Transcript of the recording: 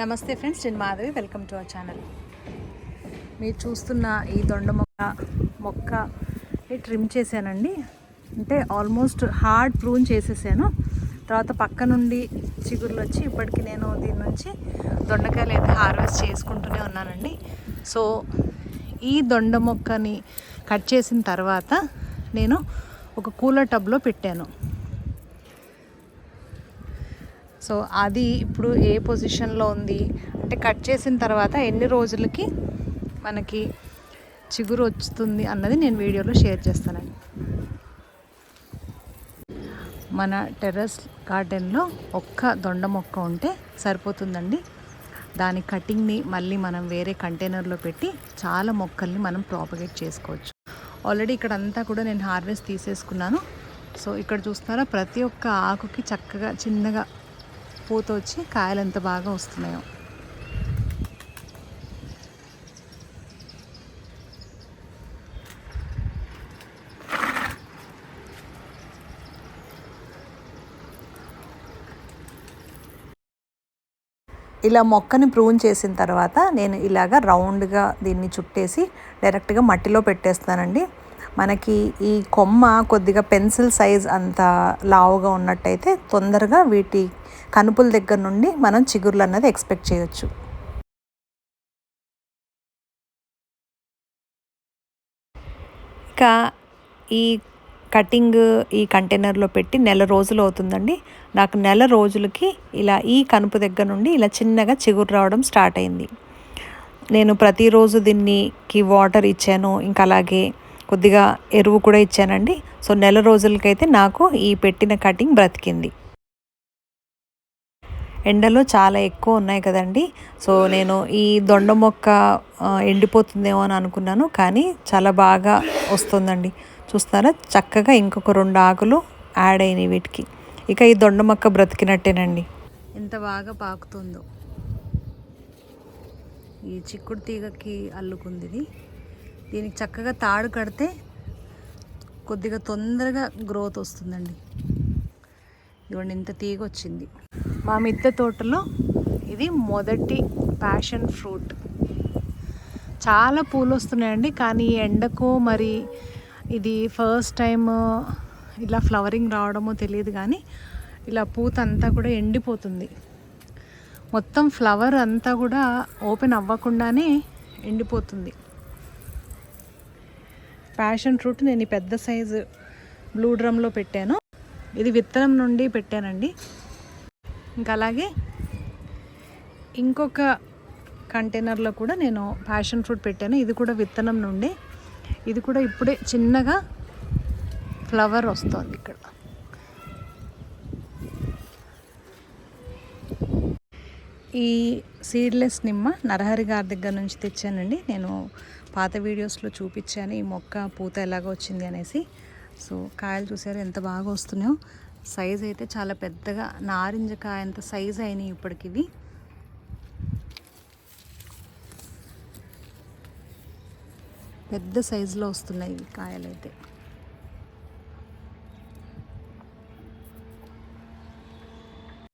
నమస్తే ఫ్రెండ్స్ నేను Madhavi. Welcome to our channel మీరు చూస్తున్న ఈ దొండ మొక్క మొక్క ట్రిమ్ చేశానండి. అంటే ఆల్మోస్ట్ హార్డ్ ప్రూన్ చేసేసాను. తర్వాత పక్క నుండి చిగురులు వచ్చి ఇప్పటికి నేను దీని నుంచి దొండకాయలు అయితే హార్వెస్ట్ చేసుకుంటూనే ఉన్నానండి. సో ఈ దొండ మొక్కని కట్ చేసిన తర్వాత నేను ఒక కూలర్ టబ్లో పెట్టాను. సో అది ఇప్పుడు ఏ పొజిషన్లో ఉంది? అంటే కట్ చేసిన తర్వాత ఎన్ని రోజులకి మనకి చిగురు వస్తుంది అన్నది నేను వీడియోలో షేర్ చేస్తానండి మన టెర్రస్ గార్డెన్లో ఒక్క దొండ మొక్క ఉంటే సరిపోతుందండి. దాని కటింగ్ని మళ్ళీ మనం వేరే కంటైనర్లో పెట్టి చాలా మొక్కల్ని మనం ప్రాపగేట్ చేసుకోవచ్చు. ఆల్రెడీ ఇక్కడ అంతా కూడా నేను హార్వెస్ట్ తీసేసుకున్నాను. సో ఇక్కడ చూస్తున్నారా ప్రతి ఒక్క ఆకుకి చక్కగా చిన్నగా పూత వచ్చి కాయలు ఎంత బాగా వస్తున్నాయో. ఇలా మొక్కని ప్రూన్ చేసిన తర్వాత నేను ఇలాగ రౌండ్గా దీన్ని చుట్టేసి డైరెక్ట్గా మట్టిలో పెట్టేస్తానండి మనకి ఈ కొమ్మ కొద్దిగా పెన్సిల్ సైజ్ అంత లావుగా ఉన్నట్టయితే తొందరగా వీటి కనుపుల దగ్గర నుండి మనం చిగుర్లు అన్నది ఎక్స్పెక్ట్ చేయొచ్చు. ఇక ఈ కటింగ్ ఈ కంటైనర్లో పెట్టి నెల రోజులు అవుతుందండి. నాకు నెల రోజులకి ఇలా ఈ కనుపు దగ్గర నుండి ఇలా చిన్నగా చిగురు రావడం స్టార్ట్ అయింది. నేను ప్రతిరోజు దీన్నికి వాటర్ ఇచ్చాను. ఇంకా అలాగే కొద్దిగా ఎరువు కూడా ఇచ్చానండి. సో నెల రోజులకైతే నాకు ఈ పెట్టిన కటింగ్ బ్రతికింది. ఎండలు చాలా ఎక్కువ ఉన్నాయి కదండి. సో నేను ఈ దొండ మొక్క ఎండిపోతుందేమో అని అనుకున్నాను. కానీ చాలా బాగా వస్తుందండి. చూస్తారా? చక్కగా ఇంకొక రెండు ఆకులు యాడ్ అయినాయి వీటికి. ఇక ఈ దొండ మొక్క బ్రతికినట్టేనండి. ఎంత బాగా పాకుతుందో. ఈ చిక్కుడు తీగకి అల్లుకుంది ఇది. దీనికి చక్కగా తాడు కడితే కొద్దిగా తొందరగా గ్రోత్ వస్తుందండి. ఇవ్వండి ఇంత తీగ వచ్చింది మా మిద్దె తోటలో ఇది మొదటి ప్యాషన్ ఫ్రూట్ చాలా పూలు వస్తున్నాయండి కానీ ఎండకు మరి ఇది ఫస్ట్ టైం ఇలా ఫ్లవరింగ్ రావడమో తెలియదు కానీ ఇలా పూత అంతా కూడా ఎండిపోతుంది. మొత్తం ఫ్లవర్ అంతా కూడా ఓపెన్ అవ్వకుండానే ఎండిపోతుంది. ప్యాషన్ ఫ్రూట్ నేను ఈ పెద్ద సైజు బ్లూ డ్రమ్లో పెట్టాను. ఇది విత్తనం నుండి పెట్టానండి. ఇంకా అలాగే ఇంకొక కంటైనర్లో కూడా నేను ప్యాషన్ ఫ్రూట్ పెట్టాను. ఇది కూడా విత్తనం నుండి. ఇది కూడా ఇప్పుడే చిన్నగా ఫ్లవర్ వస్తుంది ఇక్కడ. ఈ సీడ్లెస్ నిమ్మ నరహరి గారి దగ్గర నుంచి తెచ్చానండి. నేను పాత వీడియోస్లో చూపించాను. ఈ మొక్క పూత ఎలాగ వచ్చింది అనేసి. సో కాయలు చూసారు ఎంత బాగా వస్తున్నాయో. సైజ్ అయితే చాలా పెద్దగా నారింజ కాయ అంత సైజ్ అయినాయి ఇప్పటికి ఇవి. పెద్ద సైజులో వస్తున్నాయి ఇవి కాయలు అయితే